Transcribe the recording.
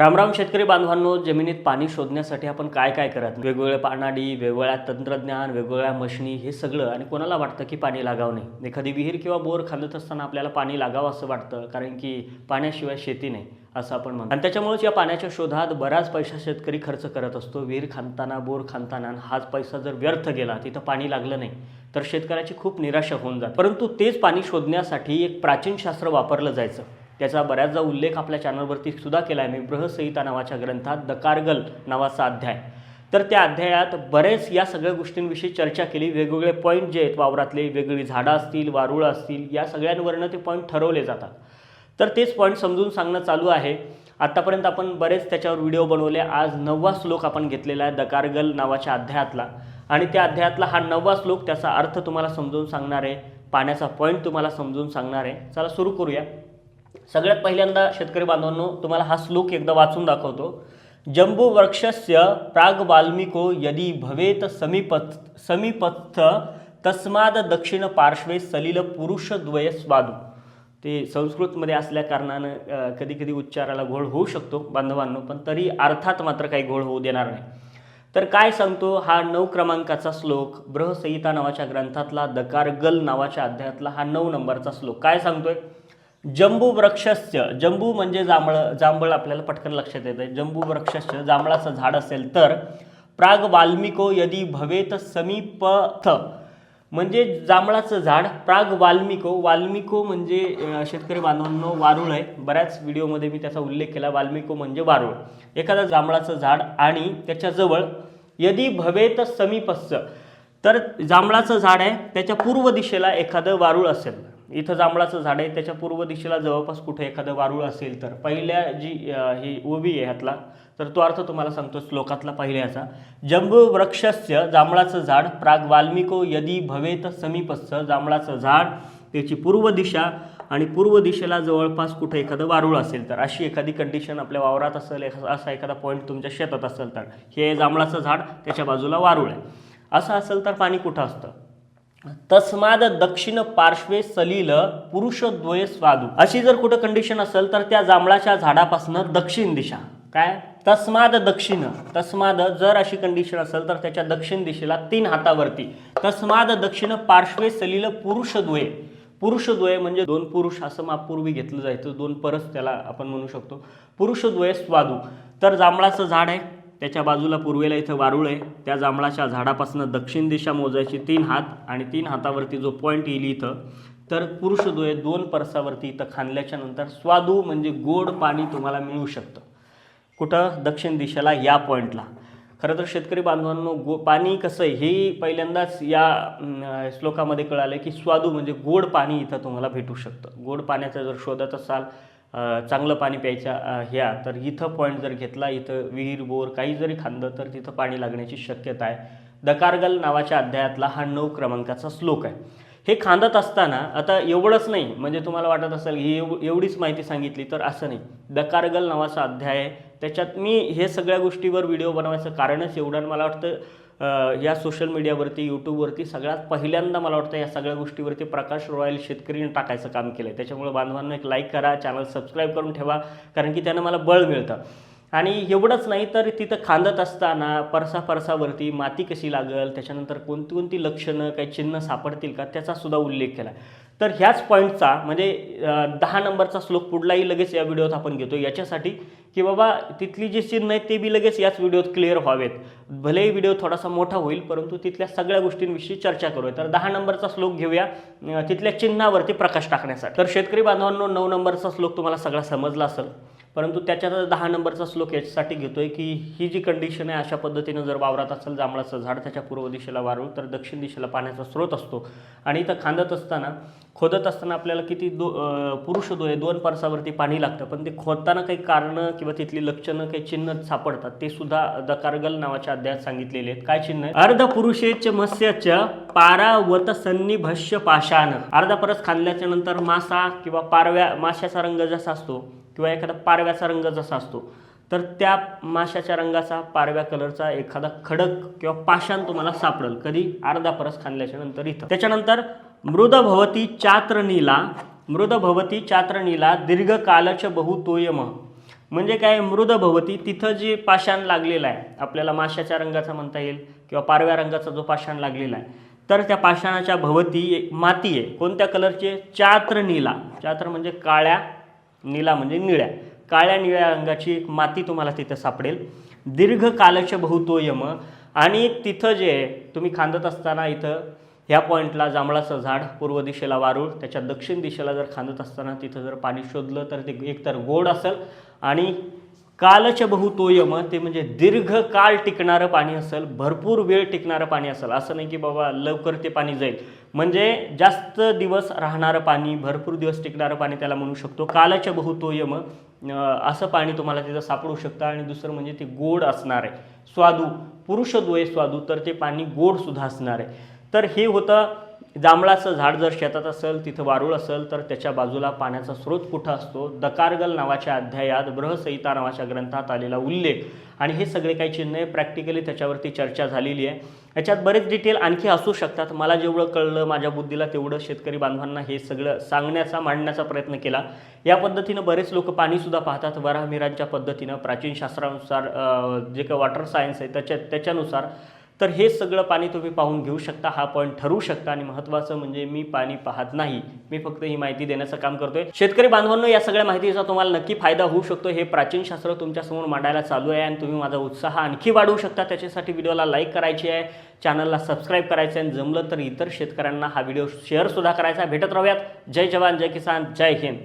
रामराम शेतकरी बांधवांनो जमिनीत पाणी शोधण्यासाठी आपण काय काय करत? वेगवेगळ्या वेगवेगळे पाणाडी वेगवेगळ्या तंत्रज्ञान वेगवेगळ्या मशनी हे सगळं आणि कोणाला वाटतं की पाणी लागावं नाही? एखादी विहीर किंवा बोर खांदत असताना आपल्याला पाणी लागावं असं वाटतं कारण की पाण्याशिवाय शेती नाही असं आपण म्हणतो. आणि त्याच्यामुळेच या पाण्याच्या शोधात बराच पैसा शेतकरी खर्च करत असतो. विहीर खांदताना बोर खांदताना आणि हाच पैसा जर व्यर्थ गेला तिथं पाणी लागलं नाही तर शेतकऱ्याची खूप निराशा होऊन जाते. परंतु तेच पाणी शोधण्यासाठी एक प्राचीन शास्त्र वापरलं जायचं. त्याचा बऱ्याचदा उल्लेख आपल्या चॅनलवरती सुद्धा केला आहे मी बृहसंहिता नावाच्या ग्रंथात द कारगल नावाचा अध्याय. तर त्या अध्यायात बरेच या सगळ्या गोष्टींविषयी चर्चा केली वेगवेगळे पॉईंट जे आहेत वावरातले वेगवेगळी झाडं असतील वारुळ असतील या सगळ्यांवरनं ते पॉईंट ठरवले जातात. तर तेच पॉईंट समजून सांगणं चालू आहे. आत्तापर्यंत आपण बरेच त्याच्यावर व्हिडिओ बनवले आज नववा श्लोक आपण घेतलेला आहे द कारगल नावाच्या अध्यायातला. आणि त्या अध्यायातला हा नववा श्लोक त्याचा अर्थ तुम्हाला समजून सांगणार आहे पाण्याचा पॉईंट तुम्हाला समजून सांगणार आहे. चला सुरू करूया. सगळ्यात पहिल्यांदा शेतकरी बांधवांनो तुम्हाला हा श्लोक एकदा वाचून दाखवतो. जंबू वृक्षस्य प्राग वाल्मिको यदी भवेत समीपथ समीपस्थ तस्माद दक्षिण पार्श्वे सलिल पुरुषद्वय स्वादू. ते संस्कृतमध्ये असल्या कारणानं कधी कधी उच्चाराला घोळ होऊ शकतो बांधवांनो पण तरी अर्थात मात्र काही घोळ होऊ देणार नाही. तर काय सांगतो हा नऊ क्रमांकाचा श्लोक? बृहसंहिता नावाच्या ग्रंथातला दकारगल नावाच्या अध्यायातला हा नऊ नंबरचा श्लोक. काय सांगतोय? जंबू वृक्षस्य जंबू म्हणजे जांभळ जांभळ आपल्याला पटकन लक्षात येतं जंबू वृक्षस्य जांभळाचं झाड असेल तर प्राग वाल्मिको यदी भवेत समीपथ म्हणजे जांभळाचं झाड प्राग वाल्मिको वाल्मिको म्हणजे शेतकरी बांधवांनो वारुळ आहे. बऱ्याच व्हिडिओमध्ये मी त्याचा उल्लेख केला वाल्मिको म्हणजे वारुळ. एखादं जांभळाचं झाड आणि त्याच्याजवळ यदी भवेत समीपस्य तर जांभळाचं झाड आहे त्याच्या पूर्व दिशेला एखादं वारुळ असेल. इथं जांभळाचं झाड आहे त्याच्या पूर्व दिशेला जवळपास कुठे एखादं वारुळ असेल तर. पहिल्या जी ही ओबी आहे ह्यातला तर तो अर्थ तुम्हाला सांगतो श्लोकातला पहिल्याचा. जंबवृक्षस्य जांभळाचं झाड प्राग वाल्मिको यदी भवेत समीपस्थ जांभळाचं झाड त्याची पूर्व दिशा आणि पूर्व दिशेला जवळपास कुठे एखादं वारुळ असेल तर. अशी एखादी कंडिशन आपल्या वावरात असेल असा एखादा पॉईंट तुमच्या शेतात असेल तर. हे जांभळाचं झाड त्याच्या बाजूला वारुळ आहे. असं असेल तर पाणी कुठं असतं? तस्माद दक्षिण पार्श्वे सलील पुरुषद्वय स्वादू. अशी जर कुठं कंडिशन असेल तर त्या जांभळाच्या झाडापासून दक्षिण दिशा. काय? तस्माद दक्षिण. तस्माद जर अशी कंडिशन असेल तर त्याच्या दक्षिण दिशेला तीन हातावरती. तस्माद दक्षिण पार्श्वे सलील पुरुषद्वय. पुरुषद्वय म्हणजे दोन पुरुष असं मापूर्वी घेतलं जायचं. दोन परस त्याला आपण म्हणू शकतो. पुरुषद्वय स्वादू. तर जांभळाचं झाड आहे. त्याच्या बाजूला पूर्वेला इथं वारुळ आहे. त्या जांभळाच्या झाडापासून दक्षिण दिशा मोजायची तीन हात आणि तीन हातावरती जो पॉईंट येईल इथं तर पुरुष पुरुषद्वय दोन परसावरती इथं खांदल्याच्या नंतर स्वादू म्हणजे गोड पाणी तुम्हाला मिळू शकतं. कुठं? दक्षिण दिशेला या पॉईंटला खरं तर शेतकरी बांधवांनो गो पाणी कसं आहे हे पहिल्यांदाच या श्लोकामध्ये कळालं की स्वादू म्हणजे गोड पाणी इथं तुम्हाला भेटू शकतं. गोड पाण्याचा जर शोधत असाल चांगलं पाणी प्यायच्या ह्या. तर इथं पॉईंट जर घेतला इथं विहीर बोर काही जरी खांदं तर तिथं पाणी लागण्याची शक्यता आहे. दकारगल नावाच्या अध्यायातला हा नऊ क्रमांकाचा श्लोक आहे. हे खांदत असताना आता एवढंच नाही म्हणजे तुम्हाला वाटत असेल ही एव एवढीच माहिती सांगितली तर असं नाही. दकारगल नावाचा अध्याय आहे. त्याच्यात मी हे सगळ्या गोष्टीवर व्हिडिओ बनवायचं कारणच एवढं आणि मला वाटतं या सोशल मीडियावरती यूट्यूबवरती सगळ्यात पहिल्यांदा मला वाटतं या सगळ्या गोष्टीवरती प्रकाश रॉयल शेतकरीने टाकायचं काम केलं आहे त्याच्यामुळे बांधवांना एक लाईक करा चॅनल सबस्क्राईब करून ठेवा कारण की त्यानं मला बळ मिळतं. आणि एवढंच नाही तर तिथं खांदत असताना परसा परसावरती माती कशी लागल त्याच्यानंतर कोणती कोणती लक्षणं काही चिन्ह सापडतील का त्याचा सुद्धा उल्लेख केला. तर ह्याच पॉईंटचा म्हणजे दहा नंबरचा श्लोक पुढलाही लगेच या व्हिडिओत आपण घेतो याच्यासाठी की बाबा तिथली जी चिन्ह आहेत ते बी लगेच याच व्हिडिओत क्लिअर व्हावेत. भलेही व्हिडिओ थोडासा मोठा होईल परंतु तिथल्या सगळ्या गोष्टींविषयी चर्चा करूया. तर दहा नंबरचा श्लोक घेऊया तिथल्या चिन्हावरती प्रकाश टाकण्यासाठी. तर शेतकरी बांधवांनो नऊ नंबरचा श्लोक तुम्हाला सगळा समजला असेल. परंतु त्याच्यात दहा नंबरचा श्लोक याच्यासाठी आहे की ही जी कंडिशन आहे अशा पद्धतीनं जर वावरात असेल जांभळाचं झाड त्याच्या पूर्व दिशेला वारुळ तर दक्षिण दिशेला पाण्याचा स्रोत असतो. आणि इथं खांदत असताना खोदत असताना आपल्याला किती दो पुरुष पुरुष दोय दोन परसावरती पाणी लागतं. पण ते खोदताना काही कारणं किंवा तिथली लक्षणं काही चिन्ह सापडतात. ते सुद्धा द कारगल नावाच्या अध्यायात सांगितलेले आहेत. काय चिन्ह आहे अर्ध पुरुषेच मत्स्याच्या पारावत सन्निभष्य पाषाण अर्धा परस खांदल्याच्या नंतर मासा किंवा पारव्या माशाचा रंग जसा असतो किंवा एखादा पारव्याचा रंग जसा असतो तर त्या माशाच्या रंगाचा पारव्या कलरचा एखादा खडक किंवा पाषाण तुम्हाला सापडेल. कधी? अर्धा परस खाल्ल्याच्या नंतर इथं. त्याच्यानंतर मृद भवती चात्र नीला मृद भवती चात्र नीला दीर्घकालच बहुतोयम म्हणजे काय? मृद भवती तिथं जे पाषाण लागलेलं आहे आपल्याला माशाच्या रंगाचा म्हणता येईल किंवा पारव्या रंगाचा जो पाषाण लागलेला आहे तर त्या पाषाणाच्या भवती एक माती आहे. कोणत्या कलरची आहे? चात्र चात्र म्हणजे काळ्या निला म्हणजे निळ्या. काळ्या निळ्या रंगाची एक माती तुम्हाला तिथं सापडेल. दीर्घ बहुतोयम आणि तिथं जे तुम्ही खांदत असताना इथं ह्या पॉईंटला जांभळाचं झाड पूर्व दिशेला वारूळ त्याच्या दक्षिण दिशेला जर खांदत असताना तिथं जर पाणी शोधलं तर ते एकतर गोड असेल आणि कालच बहुतोयम ते म्हणजे दीर्घ काळ टिकणारं पाणी असेल भरपूर वेळ टिकणारं पाणी असेल असं नाही की बाबा लवकर ते पाणी जाईल. म्हणजे जास्त दिवस राहणारं पाणी भरपूर दिवस टिकणारं पाणी त्याला म्हणू शकतो. कालच बहुतोयम असं पाणी तुम्हाला तिथं सापडू शकतं आणि दुसरं म्हणजे ते गोड असणार आहे. स्वादू पुरुषद्वय स्वादू तर ते पाणी गोडसुद्धा असणार आहे. तर हे होतं जांभळाचं झाड जर शेतात असेल तिथं वारूळ असेल तर त्याच्या बाजूला पाण्याचा स्रोत कुठं असतो? दकारगल नावाच्या अध्यायात बृहसंहिता नावाच्या ग्रंथात आलेला उल्लेख. आणि हे सगळे काही चिन्ह प्रॅक्टिकली त्याच्यावरती चर्चा झालेली आहे. याच्यात बरेच डिटेल आणखी असू शकतात. मला जेवढं कळलं माझ्या बुद्धीला तेवढं शेतकरी बांधवांना हे सगळं सांगण्याचा मांडण्याचा प्रयत्न केला. या पद्धतीनं बरेच लोक पाणीसुद्धा पाहतात. वराहमिरांच्या पद्धतीनं प्राचीन शास्त्रानुसार जे काही वॉटर सायन्स आहे त्याच्या त्याच्यानुसार तर हे सगळं पाणी तुम्ही पाहून घेऊ शकता हा पॉईंट ठरवू शकता आणि महत्त्वाचं म्हणजे मी पाणी पाहत नाही. मी फक्त ही माहिती देण्याचं काम करतोय. शेतकरी बांधवांनो या सगळ्या माहितीचा तुम्हाला नक्की फायदा होऊ शकतो. हे प्राचीन शास्त्र तुमच्यासमोर मांडायला चालू आहे आणि तुम्ही माझा उत्साह आणखी वाढवू शकता. त्याच्यासाठी व्हिडिओला लाईक करायची आहे चॅनलला सबस्क्राईब करायचं आहे आणि जमलं तर इतर शेतकऱ्यांना हा व्हिडिओ शेअरसुद्धा करायचा आहे. भेटत राहूयात. जय जवान जय किसान जय हिंद.